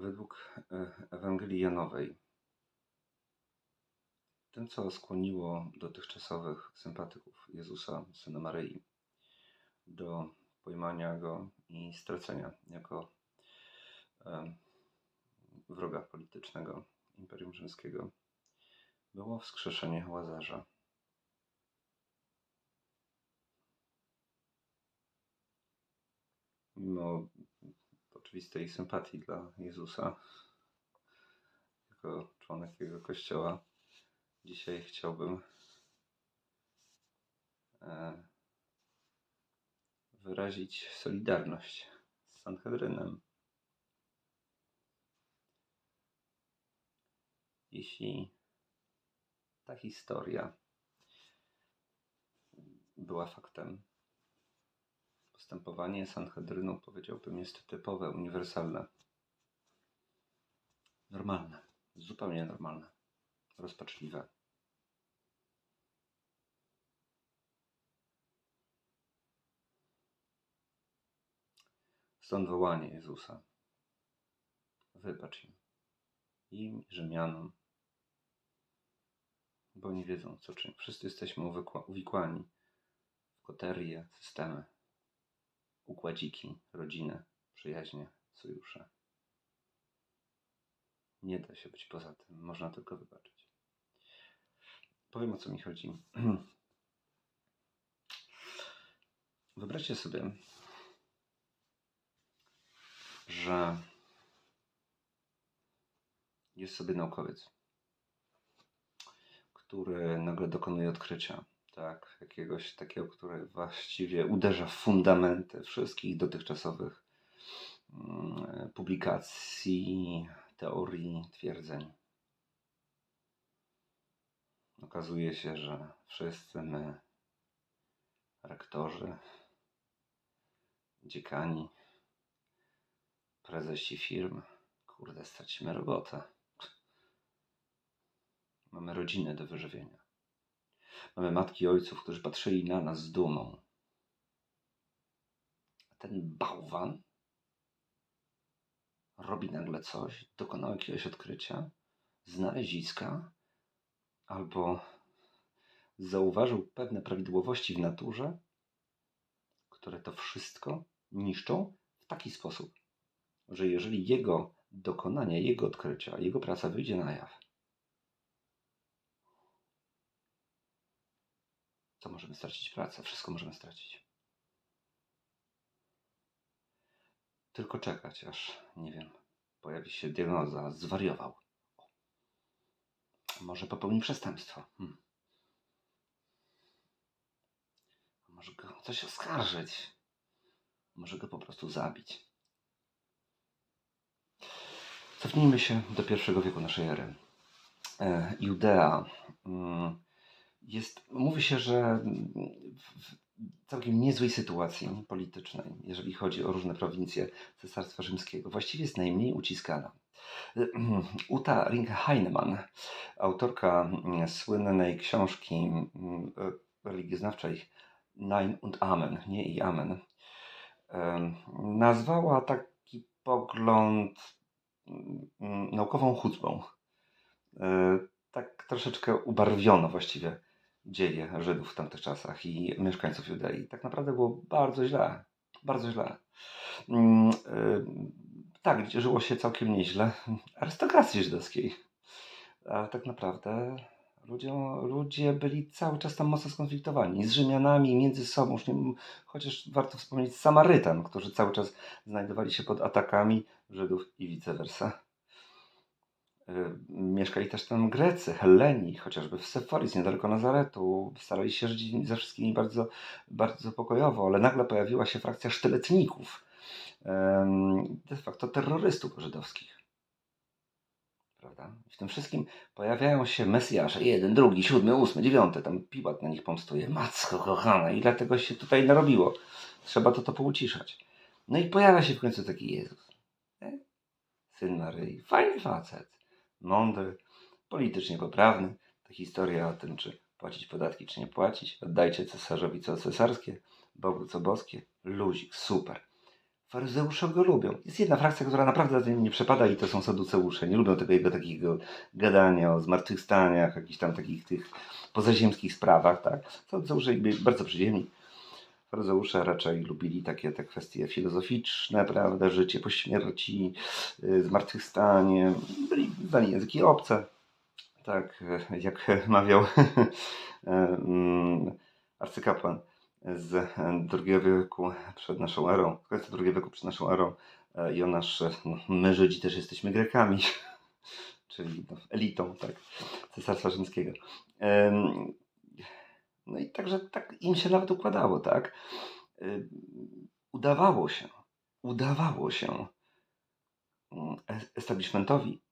Według e, Ewangelii Janowej, tym, co skłoniło dotychczasowych sympatyków Jezusa, syna Maryi, do pojmania go i stracenia jako e, wroga politycznego Imperium Rzymskiego, było wskrzeszenie Łazarza. Mimo oczywistej sympatii dla Jezusa, jako członek Jego Kościoła, dzisiaj chciałbym e, wyrazić solidarność z Sanhedrynem. Jeśli ta historia była faktem, postępowanie Sanhedrynu, powiedziałbym, jest typowe, uniwersalne. Normalne, zupełnie normalne, rozpaczliwe. Stąd wołanie Jezusa. Wybacz im, im Rzymianom, bo nie wiedzą, co czynią. Wszyscy jesteśmy uwikłani w koterie, systemy, układziki, rodziny, przyjaźnie, sojusze. Nie da się być poza tym, można tylko wybaczyć. Powiem o co mi chodzi. Wyobraźcie sobie, że jest sobie naukowiec, który nagle dokonuje odkrycia, tak, jakiegoś takiego, które właściwie uderza w fundamenty wszystkich dotychczasowych mm, publikacji, teorii, twierdzeń. Okazuje się, że wszyscy my, rektorzy, dziekani, prezesi firm, kurde, stracimy robotę. Mamy rodziny do wyżywienia. Mamy matki i ojców, którzy patrzyli na nas z dumą. A ten bałwan robi nagle coś, dokonał jakiegoś odkrycia, znaleziska, albo zauważył pewne prawidłowości w naturze, które to wszystko niszczą w taki sposób, że jeżeli jego dokonania, jego odkrycia, jego praca wyjdzie na jaw, to możemy stracić pracę, wszystko możemy stracić. Tylko czekać, aż, nie wiem, pojawi się diagnoza, zwariował. Może popełni przestępstwo. Hmm. Może go coś oskarżyć. Może go po prostu zabić. Cofnijmy się do pierwszego wieku naszej ery. E, Judea mm, jest, mówi się, że w całkiem niezłej sytuacji politycznej, jeżeli chodzi o różne prowincje Cesarstwa Rzymskiego. Właściwie jest najmniej uciskana. Uta Rinke-Heinemann, autorka słynnej książki mm, religioznawczej Nein und Amen, nie i Amen, nazwała taki pogląd mm, naukową chucpą. E, Tak troszeczkę ubarwiono właściwie dzieje Żydów w tamtych czasach i mieszkańców Judei. Tak naprawdę było bardzo źle. Bardzo źle. Mm, y, Tak, żyło się całkiem nieźle arystokracji żydowskiej. Ale tak naprawdę ludzie, ludzie byli cały czas tam mocno skonfliktowani. Z Rzymianami, między sobą. Chociaż warto wspomnieć Samarytan, którzy cały czas znajdowali się pod atakami Żydów i vice versa. Y, Mieszkali też tam Grecy, Helleni, chociażby w Seforis, niedaleko Nazaretu. Starali się żyć ze wszystkimi bardzo, bardzo pokojowo, ale nagle pojawiła się frakcja sztyletników, de facto terrorystów żydowskich. Prawda? W tym wszystkim pojawiają się Mesjasze, jeden, drugi, siódmy, ósmy, dziewiąty, tam Piłat na nich pomstuje. Matko kochana, ile tego się tutaj narobiło. Trzeba to to pouciszać. No i pojawia się w końcu taki Jezus. Syn Maryi. Fajny facet. Mądry, politycznie poprawny. Ta historia o tym, czy płacić podatki, czy nie płacić. Oddajcie cesarzowi co cesarskie, Bogu co boskie. Luzik, super. Faryzeusze go lubią. Jest jedna frakcja, która naprawdę za nim nie przepada i to są saduceusze. Nie lubią tego jego takiego gadania o zmartwychwstaniach, jakichś tam takich tych pozaziemskich sprawach, tak. Saduceusze bardzo przyziemni. Faryzeusze raczej lubili takie te kwestie filozoficzne, prawda, życie po śmierci, y, zmartwychwstanie. Byli znali języki obce, tak y, jak mawiał mm, arcykapłan z II wieku przed naszą erą, z końca II wieku przed naszą erą. Jonasz, no, my Żydzi też jesteśmy Grekami, czyli no, elitą tak, Cesarstwa Rzymskiego. No i także tak im się nawet układało, tak? Ym, Udawało się, udawało się mm, establishmentowi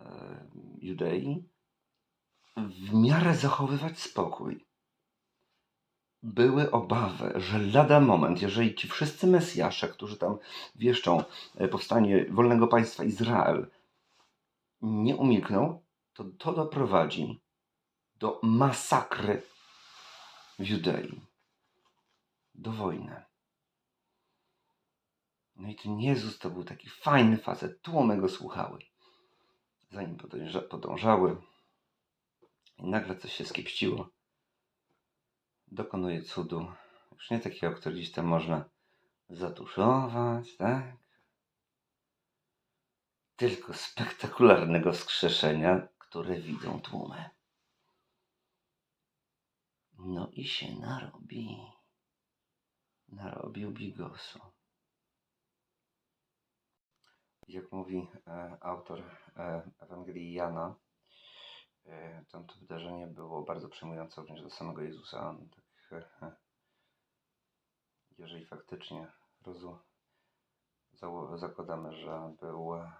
em, Judei w miarę zachowywać spokój były obawy, że lada moment, jeżeli ci wszyscy Mesjasze, którzy tam wieszczą e, powstanie wolnego państwa Izrael, nie umilkną, to to doprowadzi do masakry w Judei, do wojny. No i ten Jezus to był taki fajny facet, tłumy go słuchały. Zanim podąża- podążały i nagle coś się skiepściło dokonuje cudu. Już nie takiego, który gdzieś tam można zatuszować, tak? Tylko spektakularnego wskrzeszenia, które widzą tłumy. No i się narobi. Narobił bigosu. Jak mówi e, autor e, Ewangelii Jana, e, tamto wydarzenie było bardzo przejmujące wręcz dla samego Jezusa. Tak, e, jeżeli faktycznie rozu, zało- zakładamy, że był e,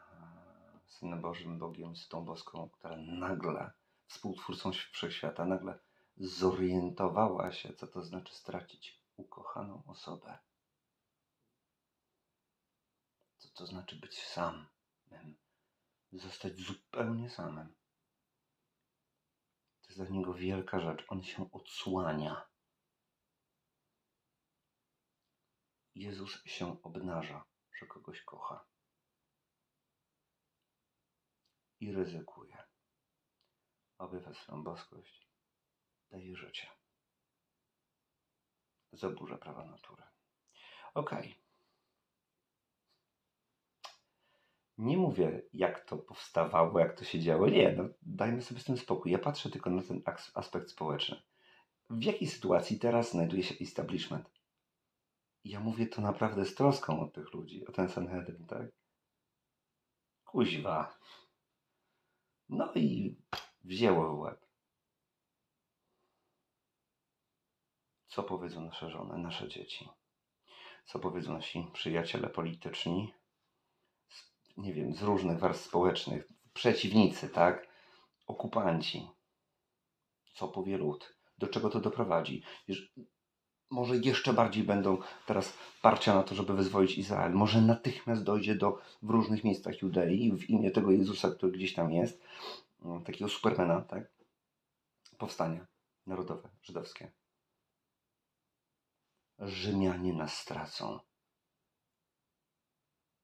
Synem Bożym, Bogiem, Sytą Boską, która nagle, współtwórcą Wszechświata, nagle zorientowała się, co to znaczy stracić ukochaną osobę. Co to znaczy być samym, zostać zupełnie samym. To jest dla niego wielka rzecz. On się odsłania. Jezus się obnaża, że kogoś kocha. I ryzykuje, aby we boskość daje życie. Zaburza prawa natury. Okej. Nie mówię, jak to powstawało, jak to się działo. Nie, no, dajmy sobie z tym spokój. Ja patrzę tylko na ten aspekt społeczny. W jakiej sytuacji teraz znajduje się establishment? Ja mówię to naprawdę z troską o tych ludzi, o ten Sanhedrin, tak? Kuźwa. No i wzięło w łeb. Co powiedzą nasze żony, nasze dzieci? Co powiedzą nasi przyjaciele polityczni? Nie wiem, z różnych warstw społecznych, przeciwnicy, tak? Okupanci. Co powie lud? Do czego to doprowadzi? Może jeszcze bardziej będą teraz parcia na to, żeby wyzwolić Izrael. Może natychmiast dojdzie do w różnych miejscach Judei w imię tego Jezusa, który gdzieś tam jest, mm, takiego supermana, tak? Powstanie narodowe, żydowskie. Rzymianie nas stracą.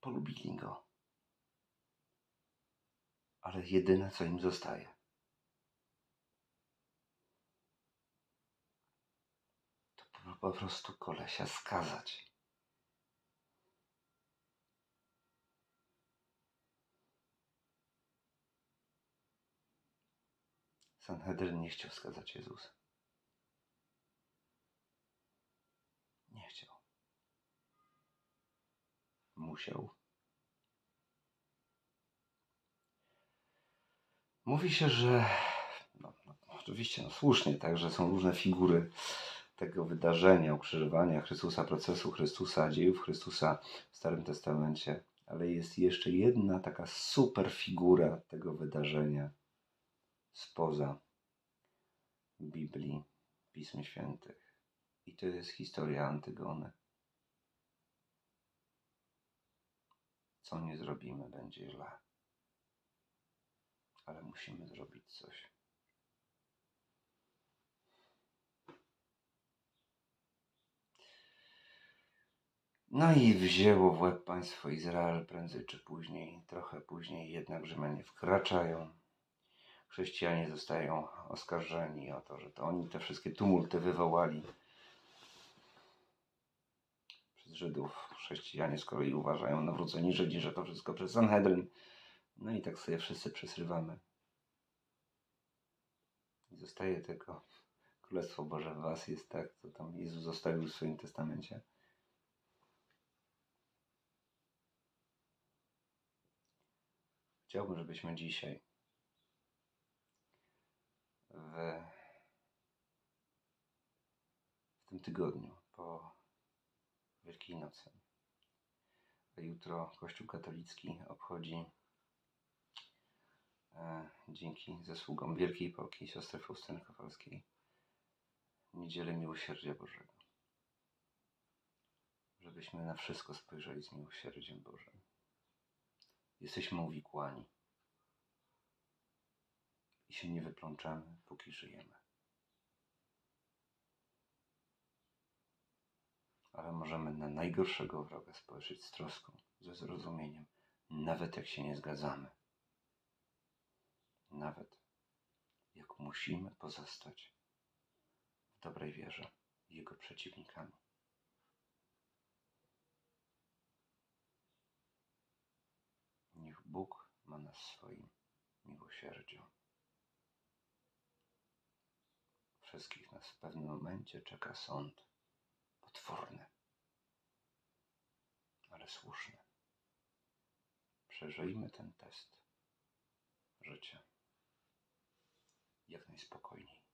Polubili go. Ale jedyne, co im zostaje, to po, prostu kolesia skazać. Sanhedryn nie chciał skazać Jezusa. Nie chciał. Musiał. Mówi się, że no, no, oczywiście no, słusznie, tak, że są różne figury tego wydarzenia, ukrzyżowania Chrystusa, procesu Chrystusa, dziejów Chrystusa w Starym Testamencie, ale jest jeszcze jedna taka super figura tego wydarzenia spoza Biblii, Pism Świętych. I to jest historia Antygony. Co nie zrobimy, będzie źle. Ale musimy zrobić coś. No i wzięło w łeb państwo Izrael prędzej czy później, trochę później jednak Rzymianie wkraczają. Chrześcijanie zostają oskarżeni o to, że to oni te wszystkie tumulty wywołali przez Żydów. Chrześcijanie z kolei uważają, nawróceni Żydzi, że to wszystko przez Sanhedryn. No i tak sobie wszyscy przesrywamy. I zostaje tylko Królestwo Boże w was jest tak, co tam Jezus zostawił w swoim testamencie. Chciałbym, żebyśmy dzisiaj w, w tym tygodniu Wielkiej Nocy, a jutro Kościół katolicki obchodzi e, dzięki zasługom Wielkiej Polki siostry Faustyny Kowalskiej Niedzielę Miłosierdzia Bożego. Żebyśmy na wszystko spojrzeli z miłosierdziem Bożym. Jesteśmy uwikłani i się nie wyplączamy, póki żyjemy. Ale możemy na najgorszego wroga spojrzeć z troską, ze zrozumieniem, nawet jak się nie zgadzamy. Nawet jak musimy pozostać w dobrej wierze jego przeciwnikami. Niech Bóg ma nas swoim miłosierdziu. Wszystkich nas w pewnym momencie czeka sąd potworny, ale słuszny. Przeżyjmy ten test życia jak najspokojniej.